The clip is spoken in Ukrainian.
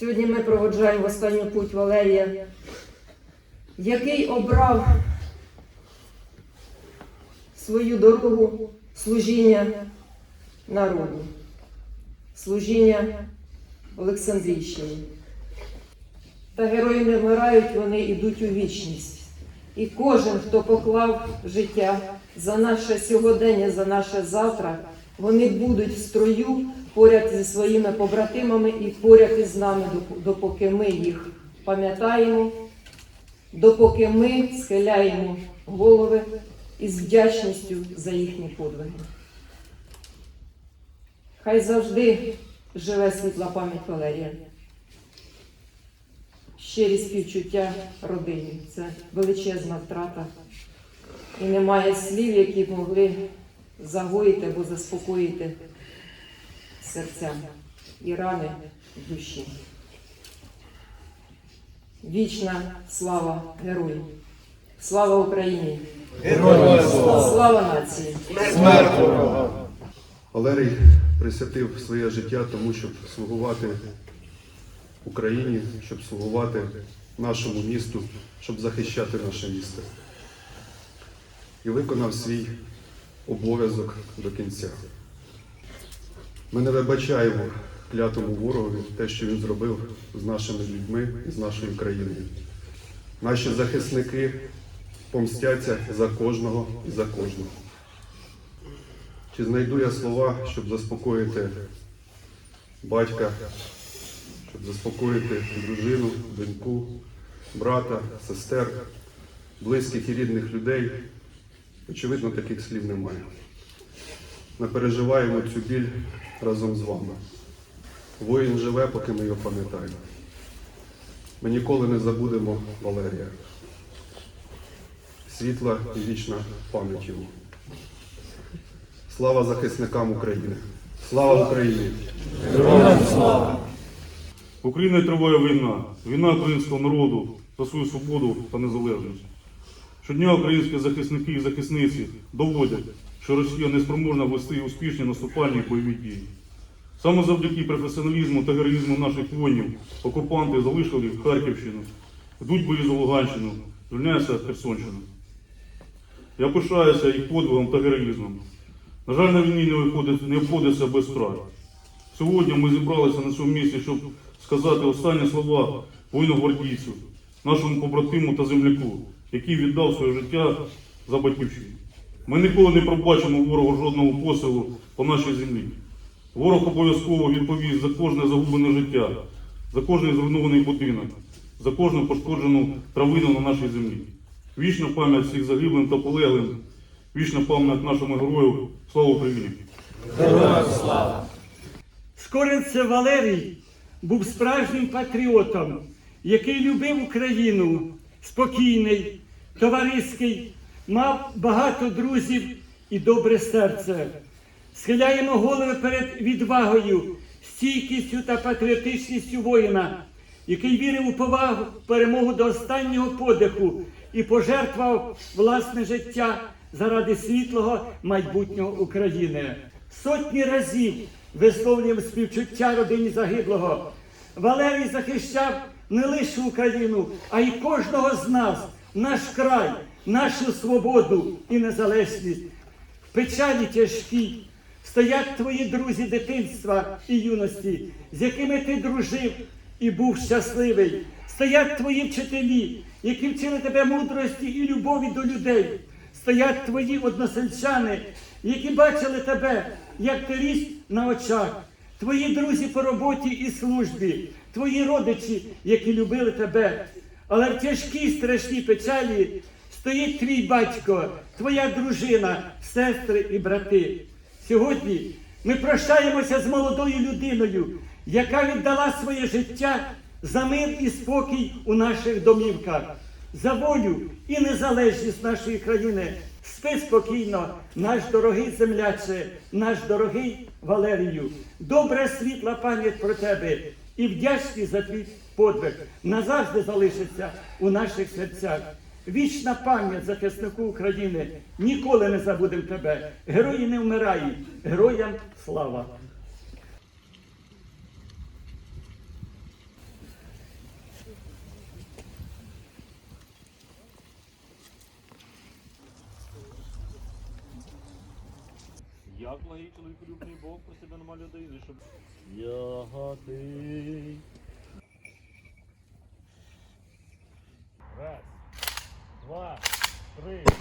Сьогодні ми проводжаємо в останню путь Валерія, який обрав свою дорогу служіння народу, служіння Олександрійщині. Та герої не вмирають, вони йдуть у вічність. І кожен, хто поклав життя за наше сьогодення, за наше завтра, вони будуть в строю поряд зі своїми побратимами і поряд із нами, допоки ми їх пам'ятаємо, допоки ми схиляємо голови із вдячністю за їхні подвиги. Хай завжди живе світла пам'ять Валерія. Щирі співчуття родині. Це величезна втрата. І немає слів, які б могли загоїти або заспокоїти серця і рани душі. Вічна слава герою! Слава Україні! Героям слава! Слава нації! Смерть! Валерій присвятив своє життя тому, щоб слугувати Україні, щоб слугувати нашому місту, щоб захищати наше місто. І виконав свій обов'язок до кінця. Ми не вибачаємо клятому ворогові те, що він зробив з нашими людьми і з нашою країною. Наші захисники помстяться за кожного і за кожного. Чи знайду я слова, щоб заспокоїти батька, щоб заспокоїти дружину, доньку, брата, сестер, близьких і рідних людей? Очевидно, таких слів немає. Ми переживаємо цю біль разом з вами. Воїн живе, поки ми його пам'ятаємо. Ми ніколи не забудемо Валерія. Світла і вічна пам'ять йому. Слава захисникам України! Слава Україні! В Україні триває війна, війна українського народу за свою свободу та незалежність. Щодня українські захисники і захисниці доводять, що Росія не спроможна вести успішні наступальні бойові дії. Саме завдяки професіоналізму та героїзму наших воїнів окупанти залишили Харківщину, йдуть бої за Луганщину, звільняється Херсонщина. Я пишаюся їх подвигом та героїзмом. На жаль, на війні не обходиться без втрат. Сьогодні ми зібралися на цьому місці, щоб сказати останні слова воїну-гвардійцю, нашому побратиму та земляку, який віддав своє життя за батьківщину. Ми ніколи не пробачимо ворогу жодного посилу по нашій землі. Ворог обов'язково відповість за кожне загублене життя, за кожний зруйнований будинок, за кожну пошкоджену травину на нашій землі. Вічна пам'ять всіх загиблим та полеглим, вічна пам'ять нашому герою. Слава Україні! Скоренце Валерій був справжнім патріотом, який любив Україну, спокійний, товариський, мав багато друзів і добре серце. Схиляємо голови перед відвагою, стійкістю та патріотичністю воїна, який вірив у повагу, перемогу до останнього подиху і пожертвував власне життя заради світлого майбутнього України. Сотні разів висловлюємо співчуття родині загиблого. Валерій захищав не лише Україну, а й кожного з нас, наш край, нашу свободу і незалежність. В печалі тяжкій стоять твої друзі дитинства і юності, з якими ти дружив і був щасливий. Стоять твої вчителі, які вчили тебе мудрості і любові до людей. Стоять твої односельчани, які бачили тебе, як ти ріс на очах. Твої друзі по роботі і службі, твої родичі, які любили тебе. Але в тяжкій страшній печалі стоїть твій батько, твоя дружина, сестри і брати. Сьогодні ми прощаємося з молодою людиною, яка віддала своє життя за мир і спокій у наших домівках, за волю і незалежність нашої країни. Спи спокійно, наш дорогий земляче, наш дорогий Валерію. Добра світла пам'ять про тебе і вдячність за твій подвиг назавжди залишиться у наших серцях. Вічна пам'ять захиснику України. Ніколи не забудемо тебе. Герої не вмирають. Героям слава! Як благий чоловіколюбний Бог про себе нема людини, щоб ягати. Раз, два, три.